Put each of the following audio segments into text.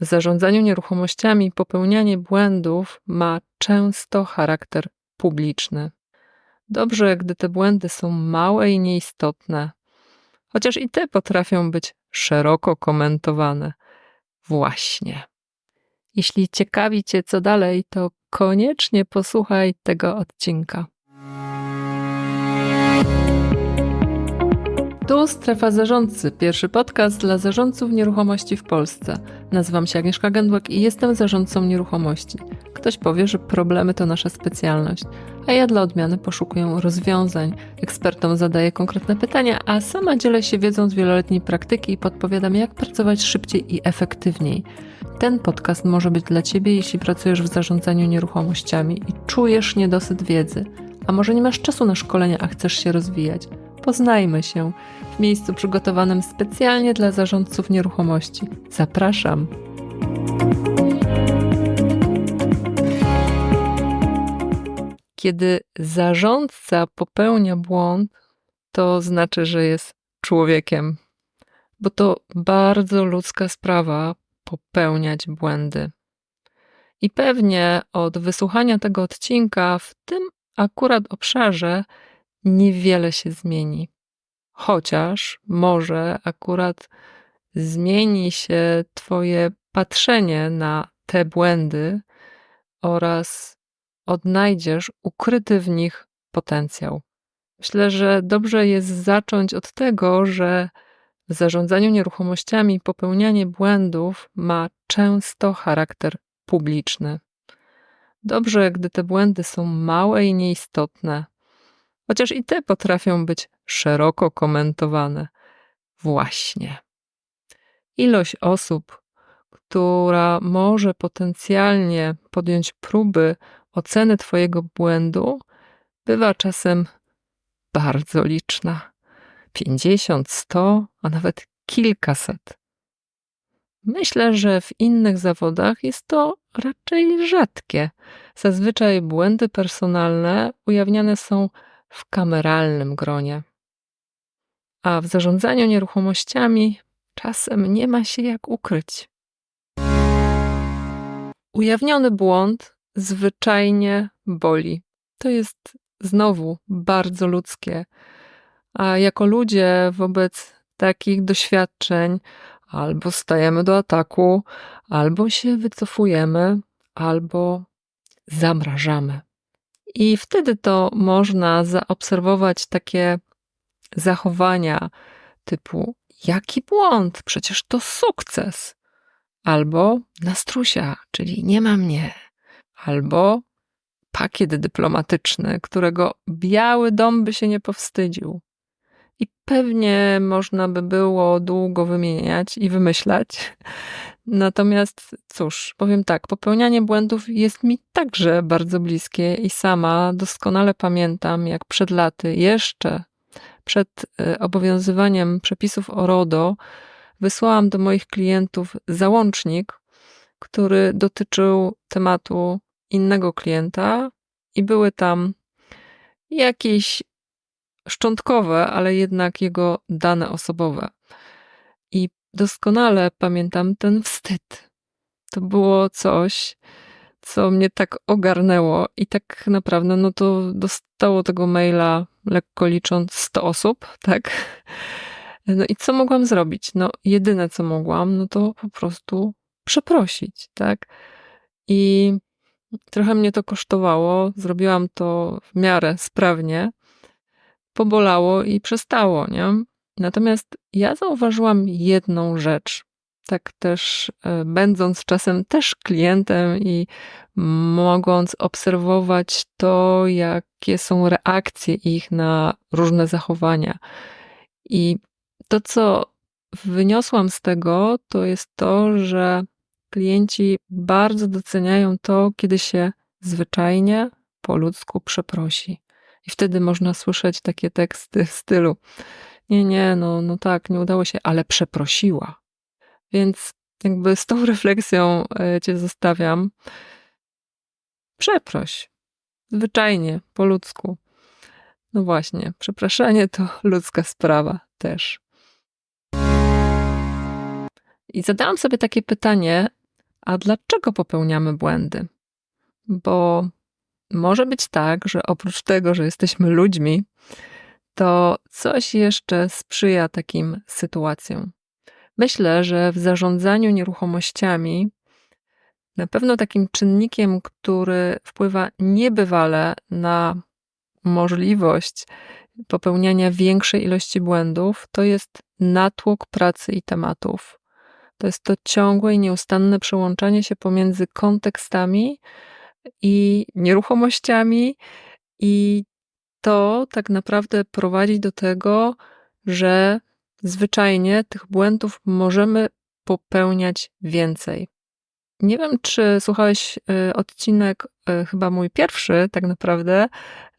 W zarządzaniu nieruchomościami popełnianie błędów ma często charakter publiczny. Dobrze, gdy te błędy są małe i nieistotne, chociaż i te potrafią być szeroko komentowane. Właśnie. Jeśli ciekawi Cię co dalej, to koniecznie posłuchaj tego odcinka. Tu Strefa Zarządcy, pierwszy podcast dla zarządców nieruchomości w Polsce. Nazywam się Agnieszka Gędłak i jestem zarządcą nieruchomości. Ktoś powie, że problemy to nasza specjalność, a ja dla odmiany poszukuję rozwiązań. Ekspertom zadaję konkretne pytania, a sama dzielę się wiedzą z wieloletniej praktyki i podpowiadam, jak pracować szybciej i efektywniej. Ten podcast może być dla Ciebie, jeśli pracujesz w zarządzaniu nieruchomościami i czujesz niedosyt wiedzy, a może nie masz czasu na szkolenia, a chcesz się rozwijać. Poznajmy się w miejscu przygotowanym specjalnie dla zarządców nieruchomości. Zapraszam. Kiedy zarządca popełnia błąd, to znaczy, że jest człowiekiem, bo to bardzo ludzka sprawa popełniać błędy. I pewnie od wysłuchania tego odcinka w tym akurat obszarze niewiele się zmieni. Chociaż może akurat zmieni się Twoje patrzenie na te błędy oraz odnajdziesz ukryty w nich potencjał. Myślę, że dobrze jest zacząć od tego, że w zarządzaniu nieruchomościami popełnianie błędów ma często charakter publiczny. Dobrze, gdy te błędy są małe i nieistotne, chociaż i te potrafią być szeroko komentowane. Właśnie. Ilość osób, która może potencjalnie podjąć próby oceny Twojego błędu, bywa czasem bardzo liczna. 50, 100, a nawet kilkaset. Myślę, że w innych zawodach jest to raczej rzadkie. Zazwyczaj błędy personalne ujawniane są w kameralnym gronie. A w zarządzaniu nieruchomościami czasem nie ma się jak ukryć. Ujawniony błąd zwyczajnie boli. To jest znowu bardzo ludzkie. A jako ludzie wobec takich doświadczeń albo stajemy do ataku, albo się wycofujemy, albo zamrażamy. I wtedy to można zaobserwować takie zachowania typu: Jaki błąd? Przecież to sukces. Albo nastrusia, czyli nie ma mnie. Albo pakiet dyplomatyczny, którego Biały Dom by się nie powstydził. I pewnie można by było długo wymieniać i wymyślać. Natomiast cóż, powiem tak, popełnianie błędów jest mi także bardzo bliskie i sama doskonale pamiętam, jak przed laty, jeszcze przed e, obowiązywaniem przepisów o RODO, wysłałam do moich klientów załącznik, który dotyczył tematu innego klienta i były tam jakieś szczątkowe, ale jednak jego dane osobowe. Doskonale pamiętam ten wstyd. To było coś, co mnie tak ogarnęło i tak naprawdę, no to dostało tego maila lekko licząc 100 osób, tak? No i co mogłam zrobić? No jedyne co mogłam, no to po prostu przeprosić, tak? I trochę mnie to kosztowało, zrobiłam to w miarę sprawnie, pobolało i przestało, nie? Natomiast ja zauważyłam jedną rzecz, tak też e, będąc czasem też klientem i mogąc obserwować to, jakie są reakcje ich na różne zachowania. I to, co wyniosłam z tego, to jest to, że klienci bardzo doceniają to, kiedy się zwyczajnie po ludzku przeprosi. I wtedy można słyszeć takie teksty w stylu: Nie, nie, no, no tak, nie udało się, ale przeprosiła. Więc jakby z tą refleksją e, Cię zostawiam. Przeproś. Zwyczajnie, po ludzku. No właśnie, przepraszanie to ludzka sprawa też. I zadałam sobie takie pytanie, a dlaczego popełniamy błędy? Bo może być tak, że oprócz tego, że jesteśmy ludźmi, to coś jeszcze sprzyja takim sytuacjom. Myślę, że w zarządzaniu nieruchomościami na pewno takim czynnikiem, który wpływa niebywale na możliwość popełniania większej ilości błędów, to jest natłok pracy i tematów. To jest to ciągłe i nieustanne przełączanie się pomiędzy kontekstami i nieruchomościami, i to tak naprawdę prowadzi do tego, że zwyczajnie tych błędów możemy popełniać więcej. Nie wiem, czy słuchałeś y, odcinek, y, chyba mój pierwszy, tak naprawdę,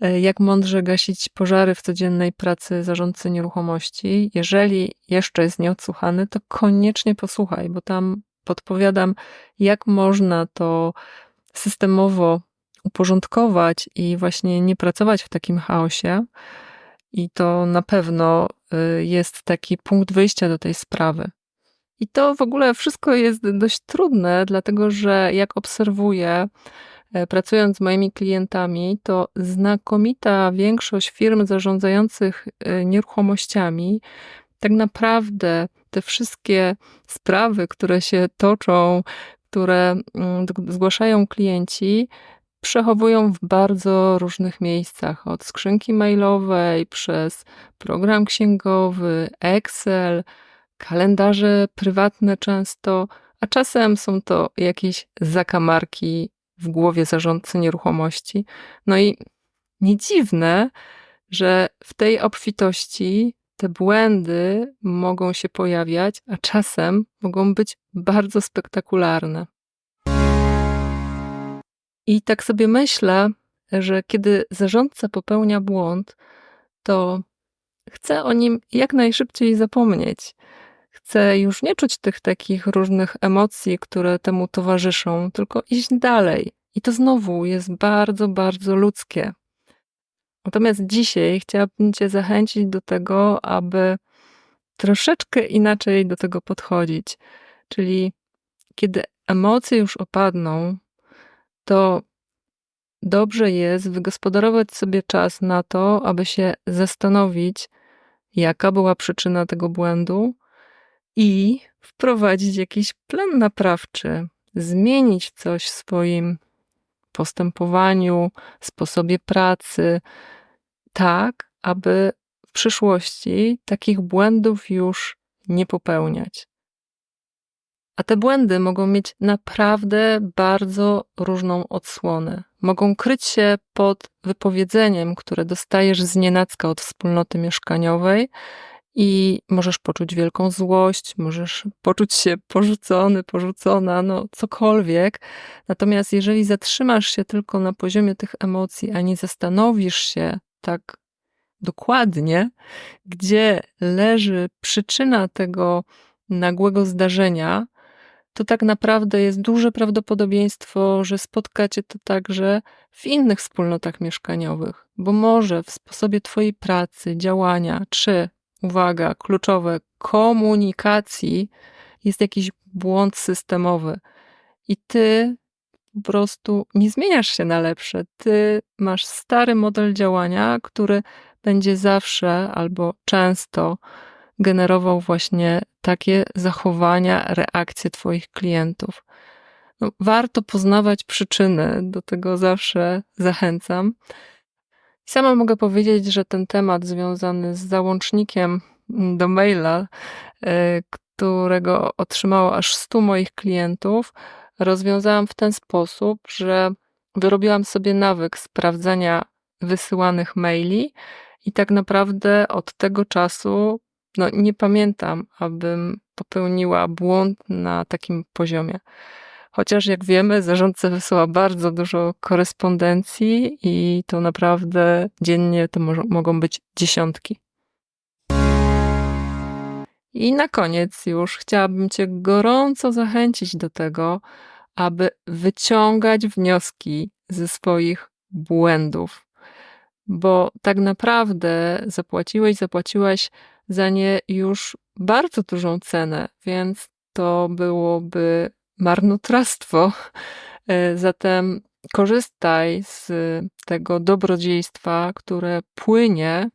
y, jak mądrze gasić pożary w codziennej pracy zarządcy nieruchomości. Jeżeli jeszcze jest nieodsłuchany, to koniecznie posłuchaj, bo tam podpowiadam, jak można to systemowo uporządkować i właśnie nie pracować w takim chaosie. I to na pewno jest taki punkt wyjścia do tej sprawy. I to w ogóle wszystko jest dość trudne, dlatego że jak obserwuję, e, pracując z moimi klientami, to znakomita większość firm zarządzających e, nieruchomościami, tak naprawdę te wszystkie sprawy, które się toczą, które mm, zgłaszają klienci, przechowują w bardzo różnych miejscach, od skrzynki mailowej przez program księgowy, Excel, kalendarze prywatne często, a czasem są to jakieś zakamarki w głowie zarządcy nieruchomości. No i nie dziwne, że w tej obfitości te błędy mogą się pojawiać, a czasem mogą być bardzo spektakularne. I tak sobie myślę, że kiedy zarządca popełnia błąd, to chce o nim jak najszybciej zapomnieć chcę już nie czuć tych takich różnych emocji, które temu towarzyszą, tylko iść dalej. I to znowu jest bardzo, bardzo ludzkie. Natomiast dzisiaj chciałabym Cię zachęcić do tego, aby troszeczkę inaczej do tego podchodzić. Czyli kiedy emocje już opadną, to dobrze jest wygospodarować sobie czas na to, aby się zastanowić, jaka była przyczyna tego błędu, i wprowadzić jakiś plan naprawczy, zmienić coś w swoim postępowaniu, sposobie pracy, tak, aby w przyszłości takich błędów już nie popełniać. A te błędy mogą mieć naprawdę bardzo różną odsłonę. Mogą kryć się pod wypowiedzeniem, które dostajesz z nienacka od wspólnoty mieszkaniowej, i możesz poczuć wielką złość, możesz poczuć się porzucony, porzucona, no cokolwiek. Natomiast jeżeli zatrzymasz się tylko na poziomie tych emocji, a nie zastanowisz się tak dokładnie, gdzie leży przyczyna tego nagłego zdarzenia, to tak naprawdę jest duże prawdopodobieństwo, że spotkacie to także w innych wspólnotach mieszkaniowych, bo może w sposobie Twojej pracy, działania czy uwaga, kluczowe, komunikacji jest jakiś błąd systemowy. I ty po prostu nie zmieniasz się na lepsze. Ty masz stary model działania, który będzie zawsze albo często generował właśnie takie zachowania, reakcje Twoich klientów. No, warto poznawać przyczyny, do tego zawsze zachęcam. Sama mogę powiedzieć, że ten temat związany z załącznikiem do maila, e, którego otrzymało aż 100 moich klientów, rozwiązałam w ten sposób, że wyrobiłam sobie nawyk sprawdzania wysyłanych maili i tak naprawdę od tego czasu no, nie pamiętam, abym popełniła błąd na takim poziomie. Chociaż jak wiemy, zarządca wysyła bardzo dużo korespondencji i to naprawdę dziennie to mo mogą być dziesiątki. I na koniec już chciałabym Cię gorąco zachęcić do tego, aby wyciągać wnioski ze swoich błędów, bo tak naprawdę zapłaciłeś, zapłaciłaś za nie już bardzo dużą cenę, więc to byłoby marnotrawstwo. E, zatem korzystaj z tego dobrodziejstwa, które płynie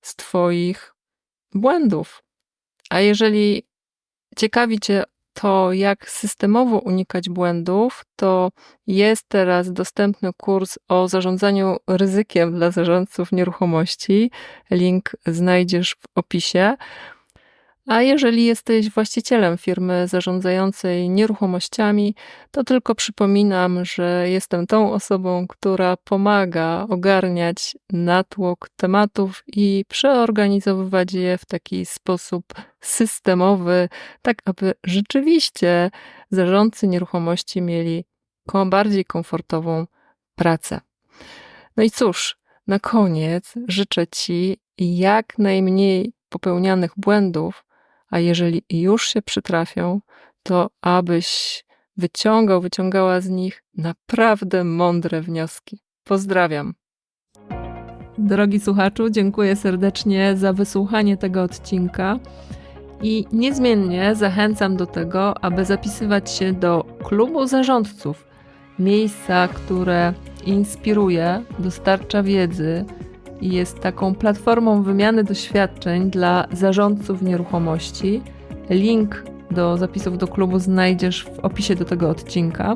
z Twoich błędów. A jeżeli ciekawi Cię to, jak systemowo unikać błędów, to jest teraz dostępny kurs o zarządzaniu ryzykiem dla zarządców nieruchomości. Link znajdziesz w opisie. A jeżeli jesteś właścicielem firmy zarządzającej nieruchomościami, to tylko przypominam, że jestem tą osobą, która pomaga ogarniać natłok tematów i przeorganizowywać je w taki sposób systemowy, tak aby rzeczywiście zarządcy nieruchomości mieli bardziej komfortową pracę. No i cóż, na koniec życzę Ci jak najmniej popełnianych błędów, a jeżeli już się przytrafią, to abyś wyciągał, wyciągała z nich naprawdę mądre wnioski. Pozdrawiam. Drogi słuchaczu, dziękuję serdecznie za wysłuchanie tego odcinka i niezmiennie zachęcam do tego, aby zapisywać się do klubu zarządców, miejsca, które inspiruje, dostarcza wiedzy jest taką platformą wymiany doświadczeń dla zarządców nieruchomości. Link do zapisów do klubu znajdziesz w opisie do tego odcinka.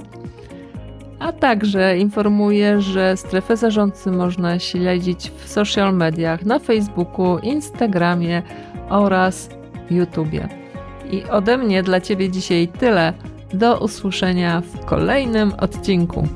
A także informuję, że strefę zarządcy można śledzić w social mediach na Facebooku, Instagramie oraz YouTubie. I ode mnie dla Ciebie dzisiaj tyle. Do usłyszenia w kolejnym odcinku.